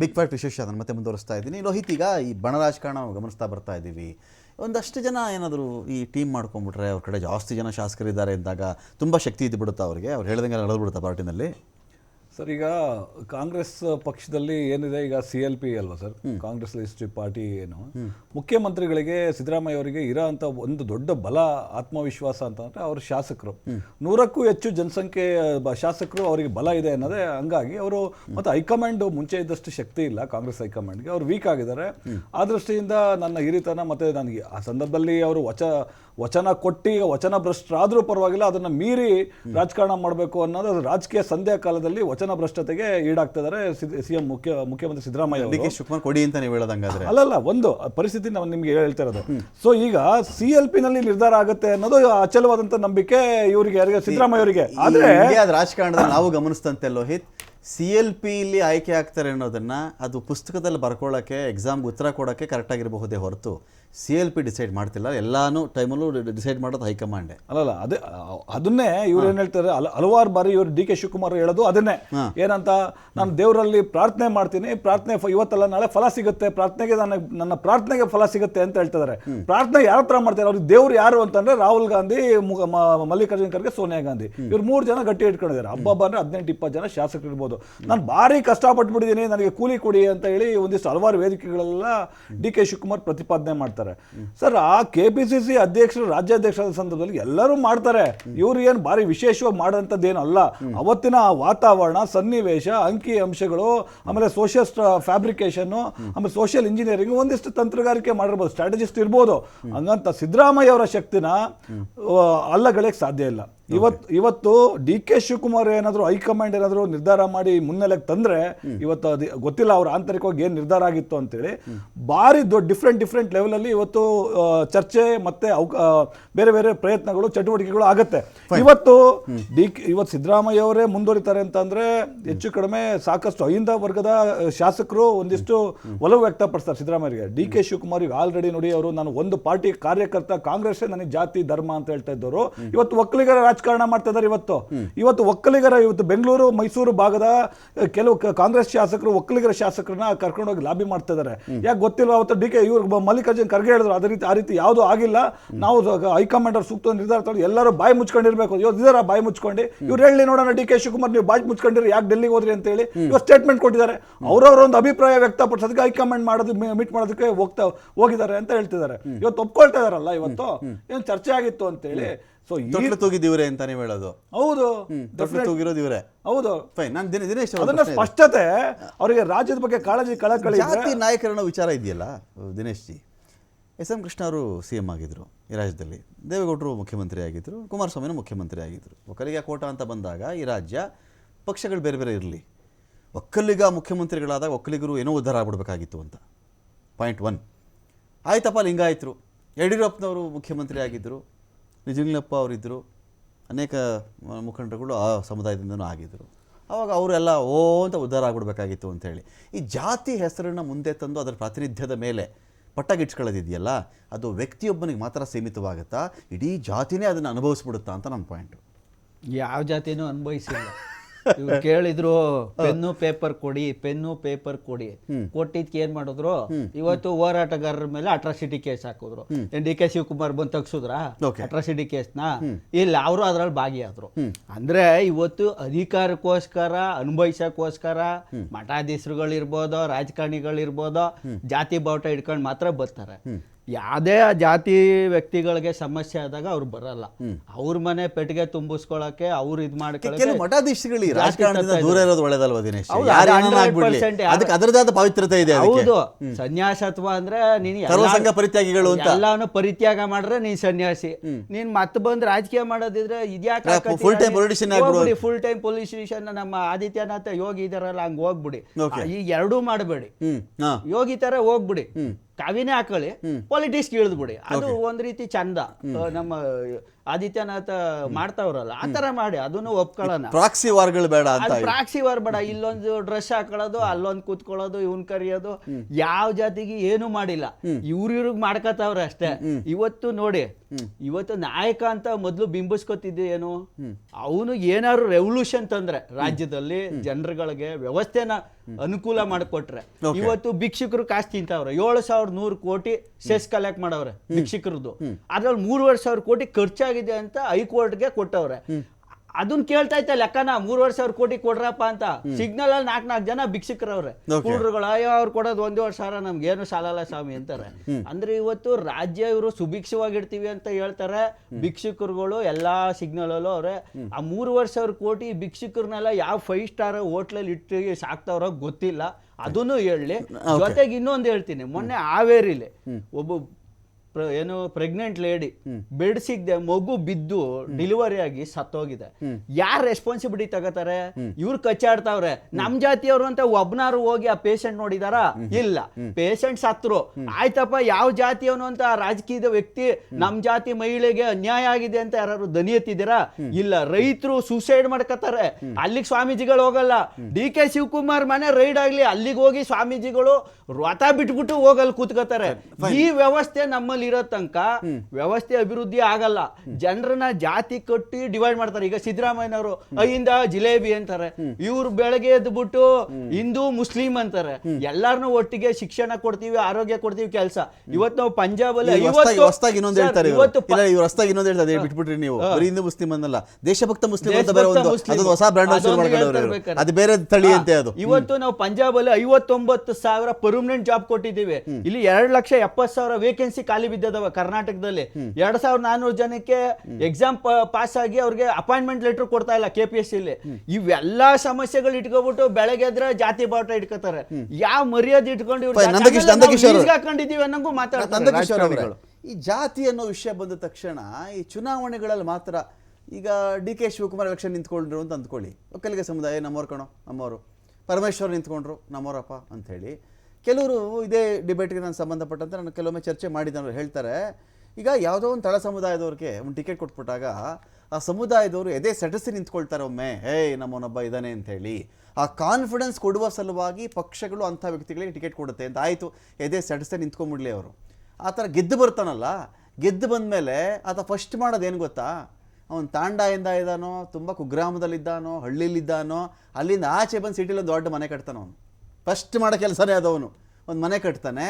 Big fight ವಿಶೇಷ ಅದನ್ನು ಮತ್ತೆ ಮುಂದುವರಿಸ್ತಾ ಇದ್ದೀನಿ. ಲೋಹಿತ್ ಈಗ ಈ ಬಣ ರಾಜಕಾರಣ ನಾವು ಗಮನಿಸ್ತಾ ಬರ್ತಾ ಇದ್ದೀವಿ. ಒಂದಷ್ಟು ಜನ ಏನಾದರೂ ಈ ಟೀಮ್ ಮಾಡ್ಕೊಂಡ್ಬಿಟ್ರೆ ಅವ್ರ ಕಡೆ ಜಾಸ್ತಿ ಜನ ಶಾಸಕರಿದ್ದಾರೆ ಇದ್ದಾಗ ತುಂಬ ಶಕ್ತಿ ಇದ್ದು ಬಿಡುತ್ತಾ ಅವ್ರಿಗೆ? ಅವ್ರು ಹೇಳ್ದಂಗೆ ನಡೆದ್ಬಿಡುತ್ತಾ ಪಾರ್ಟಿನಲ್ಲಿ? ಸರ್ ಈಗ ಕಾಂಗ್ರೆಸ್ ಪಕ್ಷದಲ್ಲಿ ಏನಿದೆ? ಈಗ ಸಿ ಎಲ್ ಪಿ ಅಲ್ವಾ ಸರ್ ಕಾಂಗ್ರೆಸ್ ಲಿಸ್ಟ್ ಪಾರ್ಟಿ ಏನು? ಮುಖ್ಯಮಂತ್ರಿಗಳಿಗೆ ಸಿದ್ದರಾಮಯ್ಯ ಅವರಿಗೆ ಇರೋ ಅಂತ ಒಂದು ದೊಡ್ಡ ಬಲ ಆತ್ಮವಿಶ್ವಾಸ ಅಂತಂದ್ರೆ ಅವ್ರ ಶಾಸಕರು. ನೂರಕ್ಕೂ ಹೆಚ್ಚು ಜನಸಂಖ್ಯೆ ಶಾಸಕರು ಅವರಿಗೆ ಬಲ ಇದೆ ಅನ್ನೋದೇ ಹಂಗಾಗಿ ಅವರು ಮತ್ತೆ ಹೈಕಮಾಂಡ್ ಮುಂಚೆ ಇದ್ದಷ್ಟು ಶಕ್ತಿ ಇಲ್ಲ ಕಾಂಗ್ರೆಸ್ ಹೈಕಮಾಂಡ್ಗೆ. ಅವ್ರು ವೀಕ್ ಆಗಿದ್ದಾರೆ. ಆ ದೃಷ್ಟಿಯಿಂದ ನನ್ನ ಹಿರಿತನ ಮತ್ತೆ ನನಗೆ ಆ ಸಂದರ್ಭದಲ್ಲಿ ಅವರು ವಚ ವಚನ ಕೊಟ್ಟಿ ಈಗ ವಚನ ಭ್ರಷ್ಟರಾದ್ರೂ ಪರವಾಗಿಲ್ಲ ಅದನ್ನ ಮೀರಿ ರಾಜಕಾರಣ ಮಾಡಬೇಕು ಅನ್ನೋದು ರಾಜಕೀಯ ಸಂಧ್ಯಾ ಕಾಲದಲ್ಲಿ ವಚನ ಭ್ರಷ್ಟತೆಗೆ ಈಡಾಗ್ತಿದ್ದಾರೆ ಸಿಎಂ ಮುಖ್ಯ ಮುಖ್ಯಮಂತ್ರಿ ಸಿದ್ದರಾಮಯ್ಯ ಡಿ ಕೆ ಶಿವಕುಮಾರ್ ಕೊಡಿ ಅಂತ ನೀವು ಹೇಳೋದಂಗಾದ್ರೆ. ಅಲ್ಲಲ್ಲ ಒಂದು ಪರಿಸ್ಥಿತಿ ನಾವು ನಿಮಗೆ ಹೇಳ್ತಾ ಇರೋದು. ಸೊ ಈಗ ಸಿ ಎಲ್ ಪಿ ನಲ್ಲಿ ನಿರ್ಧಾರ ಆಗುತ್ತೆ ಅನ್ನೋದು ಅಚಲವಾದಂತ ನಂಬಿಕೆ ಇವರಿಗೆ ಯಾರಿಗೆ ಸಿದ್ದರಾಮಯ್ಯ ಅವರಿಗೆ. ಆದ್ರೆ ರಾಜಕಾರಣದಲ್ಲಿ ನಾವು ಗಮನಿಸ್ತಂತೆ ಲೋಹಿತ್ ಸಿ ಎಲ್ ಪಿ ಇಲ್ಲಿ ಆಯ್ಕೆ ಆಗ್ತಾರೆ ಅನ್ನೋದನ್ನ ಅದು ಪುಸ್ತಕದಲ್ಲಿ ಬರ್ಕೊಳ್ಳೋಕ್ಕೆ ಎಕ್ಸಾಮ್ಗೆ ಉತ್ತರ ಕೊಡೋಕ್ಕೆ ಕರೆಕ್ಟ್ ಆಗಿರಬಹುದೇ ಹೊರತು ಸಿ ಎಲ್ ಪಿ ಡಿಸೈಡ್ ಮಾಡ್ತಿಲ್ಲ. ಎಲ್ಲಾನು ಟೈಮಲ್ಲೂ ಡಿಸೈಡ್ ಮಾಡೋದು ಹೈಕಮಾಂಡೆ ಅಲ್ಲಲ್ಲ ಅದೇ ಅದನ್ನೇ ಇವ್ರು ಏನು ಹೇಳ್ತಾರೆ ಹಲ- ಹಲವಾರು ಬಾರಿ ಇವರು ಡಿ ಕೆ ಶಿವಕುಮಾರ್ ಹೇಳೋದು ಅದನ್ನೇ. ಏನಂತ ನಾನು ದೇವರಲ್ಲಿ ಪ್ರಾರ್ಥನೆ ಮಾಡ್ತೀನಿ ಪ್ರಾರ್ಥನೆ ಇವತ್ತಲ್ಲ ನಾಳೆ ಫಲ ಸಿಗುತ್ತೆ ಪ್ರಾರ್ಥನೆಗೆ ನನ್ನ ನನ್ನ ಪ್ರಾರ್ಥನೆಗೆ ಫಲ ಸಿಗುತ್ತೆ ಅಂತ ಹೇಳ್ತಿದ್ದಾರೆ. ಪ್ರಾರ್ಥನೆ ಯಾರ ಹತ್ರ ಮಾಡ್ತಾರೆ? ಅವ್ರಿಗೆ ದೇವ್ರು ಯಾರು ಅಂತಂದ್ರೆ ರಾಹುಲ್ ಗಾಂಧಿ ಮಲ್ಲಿಕಾರ್ಜುನ ಖರ್ಗೆ ಸೋನಿಯಾ ಗಾಂಧಿ. ಇವ್ರು ಮೂರು ಜನ ಗಟ್ಟಿ ಇಟ್ಕೊಂಡಿದ್ದಾರೆ ಹಬ್ಬ ಅಂದ್ರೆ ಹದಿನೆಂಟು ಇಪ್ಪತ್ತು ಜನ ಶಾಸಕರು ಇರ್ಬೋದು ನಾನು ಭಾರಿ ಕಷ್ಟಪಟ್ಬಿಟ್ಟಿದ್ದೀನಿ ನನಗೆ ಕೂಲಿ ಕೊಡಿ ಅಂತ ಹೇಳಿ ಒಂದಿಷ್ಟು ಹಲವಾರು ವೇದಿಕೆಗಳೆಲ್ಲ ಡಿ ಕೆ ಶಿವಕುಮಾರ್ ಪ್ರತಿಪಾದನೆ ಮಾಡ್ತಾರೆ. ಸರ್, ಆ ಕೆ ಪಿ ಸಿ ಸಿ ಅಧ್ಯಕ್ಷರು, ರಾಜ್ಯಾಧ್ಯಕ್ಷರ ಸಂದರ್ಭದಲ್ಲಿ ಎಲ್ಲರೂ ಮಾಡ್ತಾರೆ. ಇವ್ರು ಏನು ಭಾರಿ ವಿಶೇಷವಾಗಿ ಮಾಡೋಂಥದ್ದೇನಲ್ಲ ಅವತ್ತಿನ ಆ ವಾತಾವರಣ, ಸನ್ನಿವೇಶ, ಅಂಕಿ ಅಂಶಗಳು, ಆಮೇಲೆ ಸೋಷಿಯಲ್ ಫ್ಯಾಬ್ರಿಕೇಶನ್ ಆಮೇಲೆ ಸೋಷಿಯಲ್ ಇಂಜಿನಿಯರಿಂಗ್ ಒಂದಿಷ್ಟು ತಂತ್ರಗಾರಿಕೆ ಮಾಡಿರ್ಬೋದು ಸ್ಟ್ರಾಟಜಿಸ್ಟ್ ಇರ್ಬೋದು. ಹಂಗಂತ ಸಿದ್ದರಾಮಯ್ಯ ಅವರ ಶಕ್ತಿನ ಅಲ್ಲಗಳಿಗೆ ಸಾಧ್ಯ ಇಲ್ಲ. ಇವತ್ತು ಇವತ್ತು ಡಿ ಕೆ ಶಿವಕುಮಾರ್ ಏನಾದರೂ ಹೈಕಮಾಂಡ್ ಏನಾದರೂ ನಿರ್ಧಾರ ಮಾಡಿ ಮುನ್ನೆಲೆಗೆ ತಂದ್ರೆ ಇವತ್ತು ಅದು ಗೊತ್ತಿಲ್ಲ ಅವ್ರ ಆಂತರಿಕವಾಗಿ ಏನು ನಿರ್ಧಾರ ಆಗಿತ್ತು ಅಂತೇಳಿ. ಭಾರಿ ದೊಡ್ಡ ಡಿಫ್ರೆಂಟ್ ಡಿಫ್ರೆಂಟ್ ಲೆವೆಲಲ್ಲಿ ಇವತ್ತು ಚರ್ಚೆ ಮತ್ತೆ ಅವಕ- ಬೇರೆ ಬೇರೆ ಪ್ರಯತ್ನಗಳು ಚಟುವಟಿಕೆಗಳು ಆಗತ್ತೆ. ಇವತ್ತು ಡಿ ಇವತ್ತು ಸಿದ್ದರಾಮಯ್ಯ ಅವರೇ ಮುಂದುವರಿತಾರೆ ಅಂತಂದ್ರೆ ಹೆಚ್ಚು ಕಡಿಮೆ ಸಾಕಷ್ಟು ಅಹಿಂದ ವರ್ಗದ ಶಾಸಕರು ಒಂದಿಷ್ಟು ಒಲವು ವ್ಯಕ್ತಪಡಿಸ್ತಾರೆ ಸಿದ್ದರಾಮಯ್ಯಗೆ. ಡಿ ಕೆ ಶಿವಕುಮಾರ್ ಈಗ ಆಲ್ರೆಡಿ ನೋಡಿ ಅವರು ನಾನು ಒಂದು ಪಾರ್ಟಿ ಕಾರ್ಯಕರ್ತ ಕಾಂಗ್ರೆಸ್ ನನಗೆ ಜಾತಿ ಧರ್ಮ ಅಂತ ಹೇಳ್ತಾ ಇದ್ದವರು. ಇವತ್ತು ಒಕ್ಕಲಿಗರ ರಾಜಕಾರಣ ಮಾಡ್ತಾ ಇದ್ದಾರೆ ಇವತ್ತು. ಇವತ್ತು ಒಕ್ಕಲಿಗರ, ಇವತ್ತು ಬೆಂಗಳೂರು, ಮೈಸೂರು ಭಾಗದ ಕೆಲವು ಕಾಂಗ್ರೆಸ್ ಶಾಸಕರು, ಒಕ್ಕಲಿಗರ ಶಾಸಕರನ್ನ ಕರ್ಕೊಂಡೋಗಿ ಲಾಬಿ ಮಾಡ್ತಾ ಇದ್ದಾರೆ. ಯಾಕೆ ಗೊತ್ತಿಲ್ಲ ಅವತ್ತು ಡಿ ಕೆ ಇವ್ರು ಮಲ್ಲಿಕಾರ್ಜುನ್ ಖರ್ಗೆ ಹೇಳಿದ್ರು, ಅದೇ ರೀತಿ, ಆ ರೀತಿ ಯಾವುದು ಆಗಿಲ್ಲ. ನಾವು ಹೈಕಮಾಂಡ್ ಅವ್ರು ಸೂಕ್ತ ನಿರ್ಧಾರ ತಗೊಂಡು ಎಲ್ಲರೂ ಬಾಯಿ ಮುಚ್ಕೊಂಡಿರ್ಬೇಕು. ಇವತ್ತು ಇದರ ಬಾಯಿ ಮುಚ್ಕೊಂಡು? ಇವ್ರು ಹೇಳಿ ನೋಡೋಣ ಡಿ ಕೆ ಶಿವಕುಮಾರ್, ನೀವು ಬಾಯಿ ಮುಚ್ಕೊಂಡಿರಿ, ಯಾಕೆ ಡೆಲ್ಲಿಗೆ ಹೋದ್ರಿ ಅಂತ ಹೇಳಿ ಇವತ್ತು ಸ್ಟೇಟ್ಮೆಂಟ್ ಕೊಟ್ಟಿದ್ದಾರೆ. ಅವರವರ ಒಂದು ಅಭಿಪ್ರಾಯ ವ್ಯಕ್ತಪಡಿಸೋದಕ್ಕೆ ಹೈಕಮಾಂಡ್ ಮಾಡೋದು ಮೀಟ್ ಮಾಡೋದಕ್ಕೆ ಹೋಗ್ತಾ, ಹೋಗಿದ್ದಾರೆ ಅಂತ ಹೇಳ್ತಿದ್ದಾರೆ. ಇವತ್ತು ಒಪ್ಕೊಳ್ತಾ ಇದಾರಲ್ಲ ಇವತ್ತು? ಏನು ಚರ್ಚೆ ಆಗಿತ್ತು ಅಂತೇಳಿ ಸೊ ತೊಟ್ಲು ತೂಗಿದಿವ್ರೆ ಅಂತ ನೀವು ಹೇಳೋದು. ಹೌದು. ತೊಟ್ಲು ತೂಗಿರೋದು ಇವರೇ ಹೌದು. ಫೈನ್ ನಾನು ದಿನ ದಿನೇಶ್ ಅದನ್ನ ಸ್ಪಷ್ಟತೆ ಅವರಿಗೆ ರಾಜ್ಯದ ಬಗ್ಗೆ ಕಾಳಜಿ ಕಳಕಳಿ ಕಳಿ ಜಾತಿ ನಾಯಕರನ್ನ ವಿಚಾರ ಇದೆಯಲ್ಲ ದಿನೇಶ್ ಜಿ ಎಸ್ ಎಂ ಕೃಷ್ಣ ಅವರು ಸಿ ಎಂ ಆಗಿದ್ರು ಈ ರಾಜ್ಯದಲ್ಲಿ. ದೇವೇಗೌಡರು ಮುಖ್ಯಮಂತ್ರಿ ಆಗಿದ್ದರು ಕುಮಾರಸ್ವಾಮಿನೂ ಮುಖ್ಯಮಂತ್ರಿ ಆಗಿದ್ದರು ಒಕ್ಕಲಿಗ ಕೋಟ ಅಂತ ಬಂದಾಗ ಈ ರಾಜ್ಯ ಪಕ್ಷಗಳು ಬೇರೆ ಬೇರೆ ಇರಲಿ. ಒಕ್ಕಲಿಗ ಮುಖ್ಯಮಂತ್ರಿಗಳಾದಾಗ ಒಕ್ಕಲಿಗರು ಏನೋ ಉದ್ಧಾರ ಆಗ್ಬಿಡ್ಬೇಕಾಗಿತ್ತು ಅಂತ. Point one. ಆಯ್ತಪ್ಪ ಲಿಂಗಾಯತರು. ಯಡಿಯೂರಪ್ಪನವರು ಮುಖ್ಯಮಂತ್ರಿ ಆಗಿದ್ದರು ನಿಜಲಿಂಗಪ್ಪ ಅವರಿದ್ದರು. ಅನೇಕ ಮುಖಂಡರುಗಳು ಆ ಸಮುದಾಯದಿಂದನೂ ಆಗಿದ್ದರು. ಅವಾಗ ಅವರೆಲ್ಲ, ಓ, ಅಂತ ಉದ್ಧಾರ ಆಗಿಬಿಡ್ಬೇಕಾಗಿತ್ತು ಅಂತೇಳಿ ಈ ಜಾತಿ ಹೆಸರನ್ನು ಮುಂದೆ ತಂದು ಅದರ ಪ್ರಾತಿನಿಧ್ಯದ ಮೇಲೆ ಪಟ್ಟಾಗಿಟ್ಕೊಳ್ಳೋದಿದೆಯಲ್ಲ ಅದು ವ್ಯಕ್ತಿಯೊಬ್ಬನಿಗೆ ಮಾತ್ರ ಸೀಮಿತವಾಗುತ್ತಾ, ಇಡೀ ಜಾತಿನೇ ಅದನ್ನು ಅನುಭವಿಸ್ಬಿಡುತ್ತಾ ಅಂತ ನನ್ನ ಪಾಯಿಂಟು ಯಾವ ಜಾತಿಯೂ ಅನುಭವಿಸಿಲ್ಲ. ಕೇಳಿದ್ರು ಪೆನ್ನು ಪೇಪರ್ ಕೊಡಿ ಪೆನ್ನು ಪೇಪರ್ ಕೊಡಿ. ಕೊಟ್ಟಿದ್ಕೆ ಏನ್ ಮಾಡಿದ್ರು? ಇವತ್ತು ಹೋರಾಟಗಾರರ ಮೇಲೆ ಅಟ್ರಾಸಿಟಿ ಕೇಸ್ ಹಾಕಿದ್ರು. ಡಿ ಕೆ ಶಿವಕುಮಾರ್ ಬಂದು ತಗ್ಸಿದ್ರ? ಅಟ್ರಾಸಿಟಿ ಕೇಸ್ನ? ಇಲ್ಲ ಅವರು ಅದ್ರಲ್ಲಿ ಭಾಗಿಯಾದ್ರು. ಅಂದ್ರೆ ಇವತ್ತು ಅಧಿಕಾರಕ್ಕೋಸ್ಕರ ಅನುಭವಿಸಕ್ಕೋಸ್ಕರ ಮಠಾಧೀಶರುಗಳಿರ್ಬೋದು ರಾಜಕಾರಣಿಗಳಿರ್ಬೋದು ಜಾತಿ ಬಾವುಟ ಇಟ್ಕೊಂಡು ಮಾತ್ರ ಬರ್ತಾರೆ. ಯಾವುದೇ ಜಾತಿ ವ್ಯಕ್ತಿಗಳಿಗೆ ಸಮಸ್ಯೆ ಆದಾಗ ಅವ್ರು ಬರಲ್ಲ. ಅವ್ರ ಮನೆ ಪೆಟ್ಟಿಗೆ ತುಂಬಿಸ್ಕೊಳಕ್ಕೆ ಅವ್ರ ಇದ್ ಕೆಲವು ಮಾಡ್ಕೊಳಕ್ಕೆ ಮಠಾಧೀಶಗಳು ಈ ರಾಜಕಾರಣದಿಂದ ದೂರ ಇರೋದು ಒಳ್ಳೇದಲ್ವಾ ದಿನೇಶ್ ಹೌದು, ಯಾರು ಅದು ಏನಾನ 100% ಯಾರು- ಅದಕ್ಕೆ ಅದರದಾದ ಪವಿತ್ರತೆ ಇದೆ ಅದಕ್ಕೆ. ಹೌದು ಸನ್ಯಾಸತ್ವ ಅಂದ್ರೆ ನೀನ್ ಎಲ್ಲಾ- ಸರ್ವಸಂಘ ಪರಿತ್ಯಾಗಿಗಳು ಅಂತ. ಎಲ್ಲಾನು ಪರಿತ್ಯಾಗ ಮಾಡ್ರೆ ನೀನ್ ಸನ್ಯಾಸಿ. ನೀನ್ ಮತ್ತೆ ಬಂದ್ ರಾಜಕೀಯ ಮಾಡೋದಿದ್ರೆ ಇದ್ಯಾಕ ಫುಲ್ full time politician ಆಗ್ಬಿಡು. ಫುಲ್ ಟೈಮ್ ಪೊಲಿಟಿಷಿಯನ್ ನಮ್ಮ ಆದಿತ್ಯನಾಥ ಯೋಗಿ ಇದಾರಲ್ಲ ಹಂಗ್ ಹೋಗ್ಬಿಡಿ. Okay. ಈ ಎರಡೂ ಮಾಡಬೇಡಿ. ಹ್ಮ್ ಹಾ. ಯೋಗಿ ತರ ಹೋಗ್ಬಿಡಿ. ಕಾವಿನೇ ಹಾಕೊಳ್ಳಿ ಪಾಲಿಟಿಕ್ಸ್ ಇಳಿದ್ಬಿಡಿ ಅದು ಒಂದ್ ರೀತಿ ಚಂದ. ನಮ್ಮ ಆದಿತ್ಯನಾಥ ಮಾಡ್ತಾವ್ರಲ್ಲ ಆ ತರ ಮಾಡಿ ಅದನ್ನು ಒಪ್ಕೊಳ್ಳೋಣ. ಪ್ರಾಕ್ಸಿ ವಾರ್ಗಳು ಬೇಡ ಅಂತ ಪ್ರಾಕ್ಸಿ ವಾರ್ ಬೇಡ ಇಲ್ಲೊಂದು ಡ್ರೆಸ್ ಹಾಕೊಳ್ಳೋದು ಅಲ್ಲೊಂದು ಕೂತ್ಕೊಳ್ಳೋದು ಇವನ್ ಕರಿಯೋದು ಯಾವ ಜಾತಿಗೆ ಏನು ಮಾಡಿಲ್ಲ. ಇವ್ರ ಇವ್ರಿಗೆ ಮಾಡ್ಕತಾವ್ರೆ ಅಷ್ಟೇ. ಇವತ್ತು ನೋಡಿ ಇವತ್ತು ನಾಯಕ ಅಂತ ಮೊದ್ಲು ಬಿಂಬಿಸ್ಕೊತಿದ್ದೆ ಏನು? ಅವನು ಏನಾದ್ರು ರೆವಲ್ಯೂಷನ್ ತಂದ್ರೆ ರಾಜ್ಯದಲ್ಲಿ ಜನರುಗಳಿಗೆ ವ್ಯವಸ್ಥೆನ ಅನುಕೂಲ ಮಾಡಿಕೊಟ್ರೆ. ಇವತ್ತು ಭಿಕ್ಷುಕರು ಕಾಸು ತಿಂತಾವ್ರೆ. ಏಳು ಸಾವಿರದ ನೂರು ಕೋಟಿ ಸೆಸ್ ಕಲೆಕ್ಟ್ ಮಾಡವ್ರೆ ಭಿಕ್ಷುಕರದ್ದು. ಅದ್ರಲ್ಲಿ ಮೂರುವರೆ ಸಾವಿರ ಕೋಟಿ ಖರ್ಚಾಗಿದೆ ಅಂತ ಹೈಕೋರ್ಟ್ಗೆ ಕೊಟ್ಟವ್ರೆ. ಅದನ್ನ ಕೇಳ್ತಾ ಇತ್ತ ಲೆಕ್ಕನ ವರ್ಷ ಸಾವಿರ ಕೋಟಿ ಕೊಡ್ರಪ್ಪ ಅಂತ. ಸಿಗ್ನಲ್ ಅಲ್ಲಿ ನಾಲ್ಕು ನಾಲ್ಕು ಜನ ಭಿಕ್ಷಕರವ್ರೆ. ಕುಡ್ರುಗಳು ಅಯ್ಯೋ ಅವ್ರು ಕೊಡೋದು ಒಂದೂವರೆ ಸಾವಿರ ನಮ್ಗೆ ಏನು ಸಾಲಲ್ಲ ಸ್ವಾಮಿ ಅಂತಾರೆ. ಅಂದ್ರೆ ಇವತ್ತು ರಾಜ್ಯ ಇವರು ಸುಭಿಕ್ಷವಾಗಿರ್ತೀವಿ ಅಂತ ಹೇಳ್ತಾರೆ. ಭಿಕ್ಷುಕರುಗಳು ಎಲ್ಲಾ ಸಿಗ್ನಲ್ ಅಲ್ಲೂ ಅವ್ರೆ ಆ ಮೂರುವರೆ ಸಾವಿರ ಕೋಟಿ ಭಿಕ್ಷುಕರನ್ನೆಲ್ಲ ಯಾವ ಫೈವ್ ಸ್ಟಾರ್ ಹೋಟ್ಲಲ್ಲಿ ಇಟ್ಟು ಸಾಕ್ತಾವ್ರೋ ಗೊತ್ತಿಲ್ಲ. ಅದನ್ನು ಹೇಳಿ. ಜೊತೆಗೆ ಇನ್ನೊಂದು ಹೇಳ್ತೀನಿ. ಮೊನ್ನೆ ಹಾವೇರಿಲಿ ಒಬ್ಬ ಏನು ಪ್ರೆಗ್ನೆಂಟ್ ಲೇಡಿ ಬೆಡ್ ಸಿಗದೆ ಮಗು ಬಿದ್ದು ಡಿಲಿವರಿ ಆಗಿ ಸತ್ತೋಗಿದೆ. ಯಾರು ರೆಸ್ಪಾನ್ಸಿಬಿಲಿಟಿ ತಗೋತಾರೆ? ಇವ್ರು ಕಚ್ಚಾಡ್ತಾವ್ರೆ. ನಮ್ ಜಾತಿಯವರು ಅಂತ ಒಬ್ನಾರು ಹೋಗಿ ಆ ಪೇಷಂಟ್ ನೋಡಿದಾರ? ಇಲ್ಲ. ಪೇಷಂಟ್ ಸತ್ರು. ಆಯ್ತಪ್ಪ ಯಾವ ಜಾತಿಯವನು ಅಂತ ರಾಜಕೀಯದ ವ್ಯಕ್ತಿ ನಮ್ ಜಾತಿ ಮಹಿಳೆಗೆ ಅನ್ಯಾಯ ಆಗಿದೆ ಅಂತ ಯಾರು ದನಿ ಎತ್ತಿದ್ದೀರಾ ಇಲ್ಲ. ರೈತರು ಸೂಸೈಡ್ ಮಾಡ್ಕತಾರೆ ಅಲ್ಲಿಗೆ ಸ್ವಾಮೀಜಿಗಳು ಹೋಗಲ್ಲ. ಡಿ ಕೆ ಶಿವಕುಮಾರ್ ಮನೆ ರೈಡ್ ಆಗ್ಲಿ ಅಲ್ಲಿಗೆ ಹೋಗಿ ಸ್ವಾಮೀಜಿಗಳು ವ್ರತ ಬಿಟ್ಬಿಟ್ಟು ಹೋಗಲ್ಲಿ ಕೂತ್ಕೋತಾರೆ ಈ ವ್ಯವಸ್ಥೆ ನಮ್ಮಲ್ಲಿ ಇರೋ ತನಕ ವ್ಯವಸ್ಥೆ ಅಭಿವೃದ್ಧಿ ಆಗಲ್ಲ. ಜನರನ್ನ ಜಾತಿ ಕಟ್ಟಿ ಡಿವೈಡ್ ಮಾಡ್ತಾರೆ. ಈಗ ಸಿದ್ದರಾಮಯ್ಯನವರು ಅಯ್ಯಿಂದ ಜಿಲೇಬಿ ಅಂತಾರೆ. ಇವ್ರು ಬೆಳಗ್ಗೆ ಎದ್ಬಿಟ್ಟು ಹಿಂದೂ ಮುಸ್ಲಿಂ ಅಂತಾರೆ. ಎಲ್ಲಾರನು ಒಟ್ಟಿಗೆ ಶಿಕ್ಷಣ ಕೊಡ್ತೀವಿ ಆರೋಗ್ಯ ಕೊಡ್ತೀವಿ ಕೆಲಸ. ಇವತ್ತು ನಾವು ಪಂಜಾಬ್ ಅಲ್ಲಿ ಹೊಸ್ದಾಗಿ- ಇನ್ನೊಂದು ಹೇಳ್ತಾರೆ ಇವ್ರು. ಇನ್ನೊಂದು ಬಿಟ್ಬಿಟ್ರಿ ನೀವು. ಬರೀ ಹಿಂದೂ ಮುಸ್ಲಿಂ ಅನ್ನಲ್ಲ. ದೇಶಭಕ್ತ ಮುಸ್ಲಿಂ ಅಂತ ಬೇರೆ ಒಂದು ಅದೊಂದು ಹೊಸ ಬ್ರ್ಯಾಂಡ್. ಅದು ಬೇರೆ ತಳಿ ಅಂತ ಅಂತೆ ಅದು. ಇವತ್ತು ನಾವು ಪಂಜಾಬ್ ಅಲ್ಲಿ ಐವತ್ತೊಂಬತ್ತು ಸಾವಿರ ಪರ್ಮನೆಂಟ್ ಜಾಬ್ ಕೊಟ್ಟಿದ್ದೀವಿ. ಇಲ್ಲಿ ಎರಡ್ ಲಕ್ಷ ಎಪ್ಪತ್ತು ಸಾವಿರ ವೇಕೆನ್ಸಿ ಖಾಲಿ ಬಿದ್ದದವ ಕರ್ನಾಟಕದಲ್ಲಿ. ಎರಡ್ ಸಾವಿರದ ನಾನೂರು ಜನಕ್ಕೆ ಎಕ್ಸಾಮ್ ಪಾಸ್ ಆಗಿ ಅವ್ರಿಗೆ ಅಪಾಯಿಂಟ್ಮೆಂಟ್ ಲೆಟರ್ ಕೊಡ್ತಾ ಇಲ್ಲ ಕೆ ಪಿ ಎಸ್ ಇಲ್ಲಿ ಇವೆಲ್ಲಾ ಸಮಸ್ಯೆಗಳು ಇಟ್ಕೊಬಿಟ್ಟು ಬೆಳಗ್ಗೆ ಎದ್ರೆ ಜಾತಿ ಬಾವುಟ ಇಟ್ಕೋತಾರೆ. ಯಾವ ಮರ್ಯಾದೆ ಇಟ್ಕೊಂಡು ಇವ್ರು ಹಾಕೊಂಡಿದೀವಿ ಅನ್ನಂಗೂ ಮಾತಾಡ್ತಾರೆ ಈ ಜಾತಿ ಅನ್ನೋ ವಿಷಯ ಬಂದ ತಕ್ಷಣ ಈ ಚುನಾವಣೆಗಳಲ್ಲಿ ಮಾತ್ರ ಈಗ ಡಿ ಕೆ ಶಿವಕುಮಾರ್ ಎಲೆಕ್ಷನ್ ನಿಂತ್ಕೊಂಡ್ರು ಅಂತ ಅಂದ್ಕೊಳ್ಳಿ. ಒಕ್ಕಲಿಗ ಸಮುದಾಯ ನಮ್ಮವ್ರು ಕಣೋ ನಮ್ಮವರು ಪರಮೇಶ್ವರ್ ನಿಂತ್ಕೊಂಡ್ರು ನಮ್ಮವರಪ್ಪ ಅಂಥೇಳಿ ಕೆಲವರು ಇದೇ ಡಿಬೇಟ್ಗೆ ನಾನು ಸಂಬಂಧಪಟ್ಟಂತೆ ನಾನು ಕೆಲವೊಮ್ಮೆ ಚರ್ಚೆ ಮಾಡಿದವರು ಹೇಳ್ತಾರೆ, ಈಗ ಯಾವುದೋ ಒಂದು ತಳ ಸಮುದಾಯದವ್ರಿಗೆ ಒಂದು ಟಿಕೆಟ್ ಕೊಟ್ಬಿಟ್ಟಾಗ ಆ ಸಮುದಾಯದವರು ಎದೆ ಸೆಟಸಿ ನಿಂತ್ಕೊಳ್ತಾರೆ ಒಮ್ಮೆ ಹೇ ನಮ್ಮನೊಬ್ಬ ಇದ್ದಾನೆ ಅಂಥೇಳಿ ಆ ಕಾನ್ಫಿಡೆನ್ಸ್ ಕೊಡುವ ಸಲುವಾಗಿ ಪಕ್ಷಗಳು ಅಂಥ ವ್ಯಕ್ತಿಗಳಿಗೆ ಟಿಕೆಟ್ ಕೊಡುತ್ತೆ ಅಂತ ಆಯಿತು, ಎದೆ ಸೆಟಸೆ ನಿಂತ್ಕೊಂಬಿಡ್ಲಿ ಅವರು. ಆ ಥರ ಗೆದ್ದು ಬರ್ತಾನಲ್ಲ, ಗೆದ್ದು ಬಂದ ಮೇಲೆ ಆತ ಫಸ್ಟ್ ಮಾಡೋದೇನು ಗೊತ್ತಾ? ಅವನು ತಾಂಡಾಯಿಂದ ಇದ್ದಾನೋ, ತುಂಬ ಕುಗ್ರಾಮದಲ್ಲಿದ್ದಾನೋ ಹಳ್ಳಿಲಿದ್ದಾನೋ ಅಲ್ಲಿಂದ ಆಚೆ ಬಂದು ಸಿಟಿಲಿ ಒಂದು ದೊಡ್ಡ ಮನೆ ಕಟ್ತಾನೋ ಅವನು. ಫಸ್ಟ್ ಮಾಡೋ ಕೆಲಸನೇ ಅದವನು ಒಂದು ಮನೆ ಕಟ್ತಾನೆ.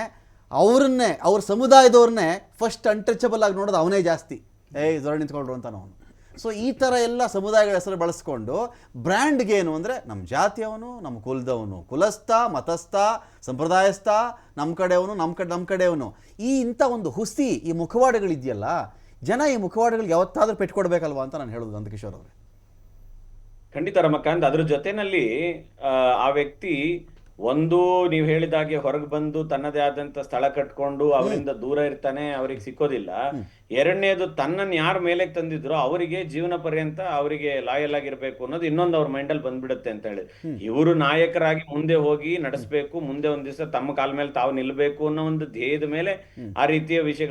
ಅವ್ರನ್ನೇ, ಅವ್ರ ಸಮುದಾಯದವ್ರನ್ನೇ ಫಸ್ಟ್ ಅನ್ಟಚಬಲ್ ಆಗಿ ನೋಡೋದು ಅವನೇ ಜಾಸ್ತಿ. ಏಯ್ ದೊಡ್ಡ ನಿಂತ್ಕೊಂಡ್ರು ಅಂತಾನೆ ಅವನು. ಸೊ ಈ ಥರ ಎಲ್ಲ ಸಮುದಾಯಗಳ ಹೆಸರು ಬಳಸ್ಕೊಂಡು ಬ್ರ್ಯಾಂಡ್ಗೆ ಏನು ಅಂದರೆ ನಮ್ಮ ಜಾತಿಯವನು ನಮ್ಮ ಕುಲದವನು. ಕುಲಸ್ಥ, ಮತಸ್ಥ, ಸಂಪ್ರದಾಯಸ್ಥ ನಮ್ಮ ಕಡೆಯವನು ನಮ್ಮ ಕಡೆ ನಮ್ಮ ಕಡೆಯವನು ಈ ಇಂಥ ಒಂದು ಹುಸಿ ಈ ಮುಖವಾಡಗಳಿದೆಯಲ್ಲ, ಜನ ಈ ಮುಖವಾಡಗಳಿಗೆ ಯಾವತ್ತಾದರೂ ಪೆಟ್ಕೊಡ್ಬೇಕಲ್ವಾ ಅಂತ ನಾನು ಹೇಳೋದು ನಂದಕಿಶೋರ್ ಅವರೇ. ಖಂಡಿತ ರಮಕಾಂತ್, ಅದ್ರ ಜೊತೆನಲ್ಲಿ ಆ ವ್ಯಕ್ತಿ ಒಂದು ನೀವು ಹೇಳಿದಾಗೆ ಹೊರಗೆ ಬಂದು ತನ್ನದೇ ಆದಂತ ಸ್ಥಳ ಕಟ್ಕೊಂಡು ಅವರಿಂದ ದೂರ ಇರ್ತಾನೆ, ಅವ್ರಿಗೆ ಸಿಕ್ಕೋದಿಲ್ಲ. ಎರಡನೇದು ತನ್ನನ್ನು ಯಾರ ಮೇಲೆ ತಂದಿದ್ರೋ ಅವರಿಗೆ ಜೀವನ ಪರ್ಯಂತ ಅವರಿಗೆ ಲಾಯಲ್ ಆಗಿರ್ಬೇಕು ಅನ್ನೋದು ಇನ್ನೊಂದು ಅವ್ರ ಮೈಂಡಲ್ಲಿ ಬಂದ್ಬಿಡುತ್ತೆ ಅಂತ ಹೇಳಿ. ಇವರು ನಾಯಕರಾಗಿ ಮುಂದೆ ಹೋಗಿ ನಡೆಸಬೇಕು, ಮುಂದೆ ಒಂದ್ ದಿವಸ ತಮ್ಮ ಕಾಲ ಮೇಲೆ ತಾವು ನಿಲ್ಬೇಕು ಅನ್ನೋ ಒಂದು ಧ್ಯೇಯದ ಮೇಲೆ ಆ ರೀತಿಯ ವಿಷಯಗಳು